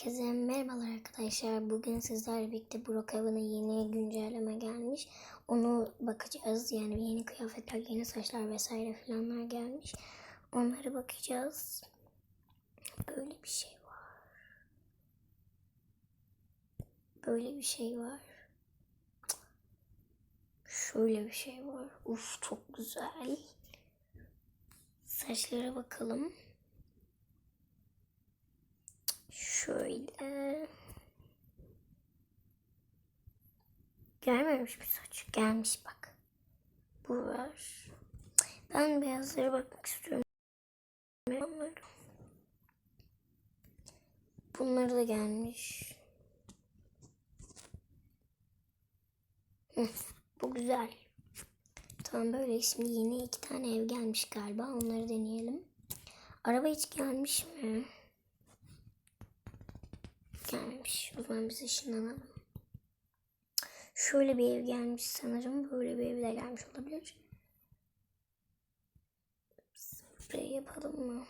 Herkese merhabalar arkadaşlar. Bugün sizlerle birlikte Brookhaven'a yeni güncelleme gelmiş. Onu bakacağız. Yani yeni kıyafetler, yeni saçlar vesaire filanlar gelmiş. Onlara bakacağız. Böyle bir şey var. Böyle bir şey var. Şöyle bir şey var. Uf çok güzel. Saçlara bakalım. Şöyle. Gelmemiş bir saç. Gelmiş bak. Bu var. Ben beyazlara bakmak istiyorum. Bunları da gelmiş. Bu güzel. Tamam böyle şimdi yeni iki tane ev gelmiş galiba. Onları deneyelim. Araba hiç gelmiş mi? Gelmiş. O zaman biz ışınlanalım. Şöyle bir ev gelmiş sanırım. Böyle bir ev de gelmiş olabilir. Buraya yapalım mı?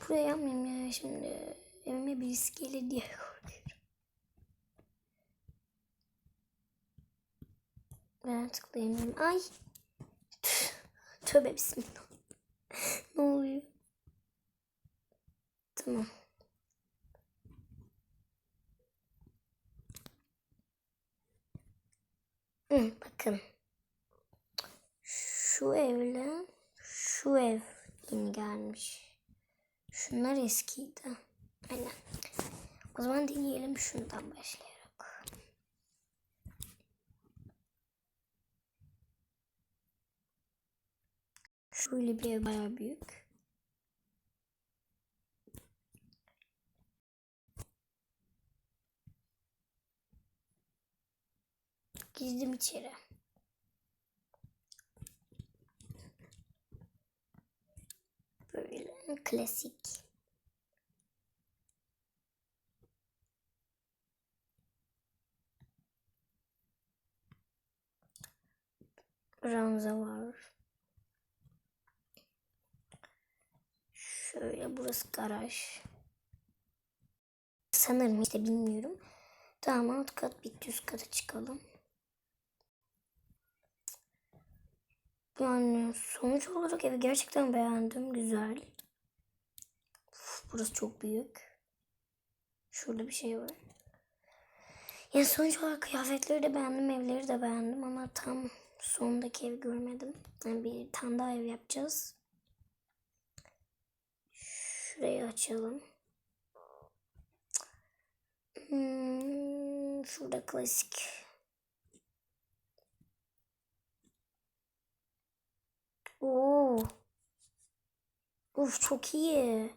Buraya yapmayayım ya şimdi. Evime birisi gelir diye korkuyorum. Ben tıklayamıyorum. Ay. Tövbe bismillah. ne oluyor? Tamam. Hı, bakın. Şu evle şu ev yeni gelmiş. Şunlar eskiydi. Aynen. O zaman deneyelim şundan başlayarak. Şöyle bir ev bayağı büyük. Girdim içeri. Böyle klasik. Ranza var. Şöyle burası garaj. Sanırım işte bilmiyorum. Tamam alt kat bitti üst kata çıkalım. Yani sonuç olarak evi gerçekten beğendim. Güzel. Uf, burası çok büyük. Şurada bir şey var. Yani sonuç olarak kıyafetleri de beğendim, evleri de beğendim ama tam sondaki evi görmedim. Yani bir tane daha ev yapacağız. Şurayı açalım. Hmm, şurada klasik. Oo. Uf çok iyi.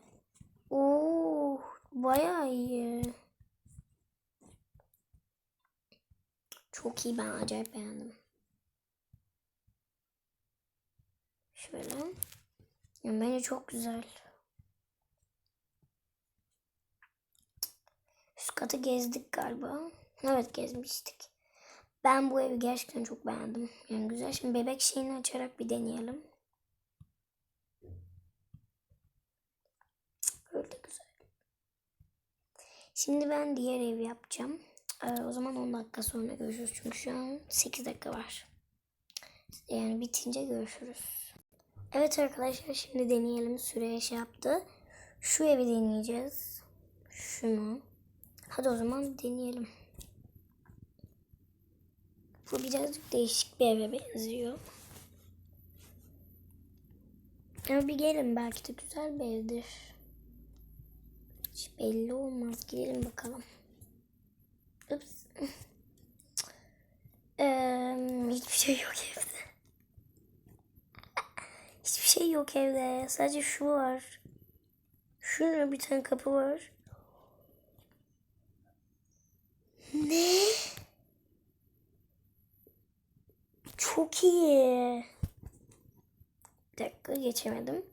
Oo, bayağı iyi. Çok iyi ben acayip beğendim. Şöyle. Yani bence çok güzel. Üst katı gezdik galiba. Evet gezmiştik. Ben bu evi gerçekten çok beğendim. Yani güzel. Şimdi bebek şeyini açarak bir deneyelim. Böyle de güzel. Şimdi ben diğer evi yapacağım. Ee, o zaman 10 dakika sonra görüşürüz. Çünkü şu an 8 dakika var. Yani bitince görüşürüz. Evet arkadaşlar şimdi deneyelim. Süreye şey yaptı. Şu evi deneyeceğiz. Şunu. Hadi o zaman deneyelim. Bu birazcık değişik bir eve benziyor. Ama bir gelin belki de güzel bir evdir. Hiç belli olmaz. Gidelim bakalım. Ups. Ee, hiçbir şey yok evde. Hiçbir şey yok evde. Sadece şu var. Şurada bir tane kapı var. Ne? Çok iyi. Bir dakika geçemedim.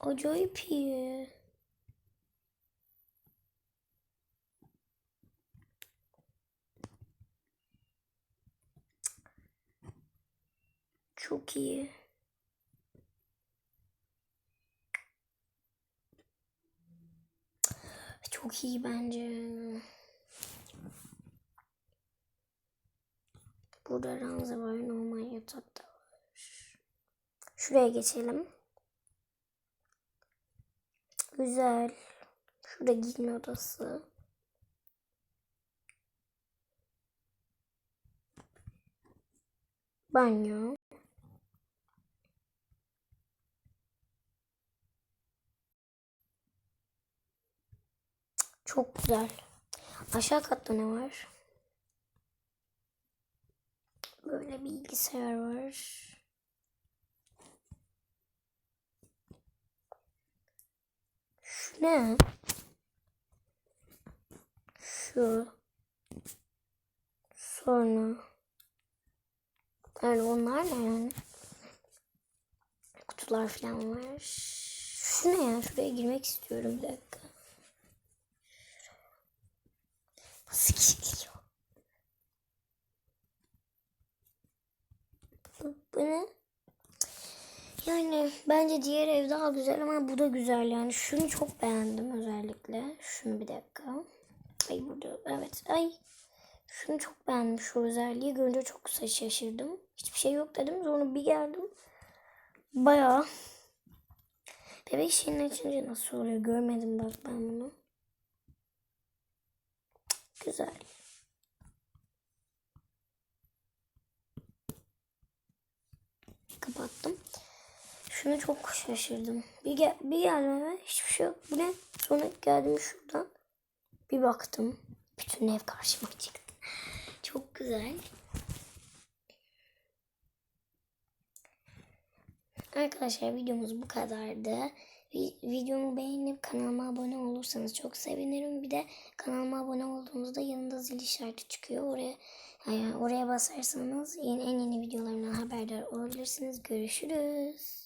Acayip iyi. Çok iyi. Çok iyi bence. Burada ranza var, normal yatak var. Şuraya geçelim. Güzel. Şurada giyinme odası. Banyo. Çok güzel. Aşağı katta ne var? Böyle bilgisayar var. Şu ne? Şu. Sonra. Yani onlar ne yani? Kutular falan var. Şu ne ya? Şuraya girmek istiyorum bir dakika. Nasıl giriliyor? Bu, bu ne? Yani bence diğer ev daha güzel ama bu da güzel yani. Şunu çok beğendim özellikle. Şunu bir dakika. Ay burada evet ay. Şunu çok beğendim şu özelliği. Görünce çok şaşırdım. Hiçbir şey yok dedim. Sonra bir geldim. Bayağı. Bebek şeyini açınca nasıl oluyor görmedim bak ben bunu. Güzel. Şunu çok şaşırdım. Bir, gel bir geldim eve hiçbir şey yok. Bu ne? Sonra geldim şuradan. Bir baktım. Bütün ev karşıma çıktı. Çok güzel. Arkadaşlar videomuz bu kadardı. Vi- Videomu beğenip kanalıma abone olursanız çok sevinirim. Bir de kanalıma abone olduğunuzda yanında zil işareti çıkıyor. Oraya yani oraya basarsanız yeni, en yeni videolarımdan haberdar olabilirsiniz. Görüşürüz.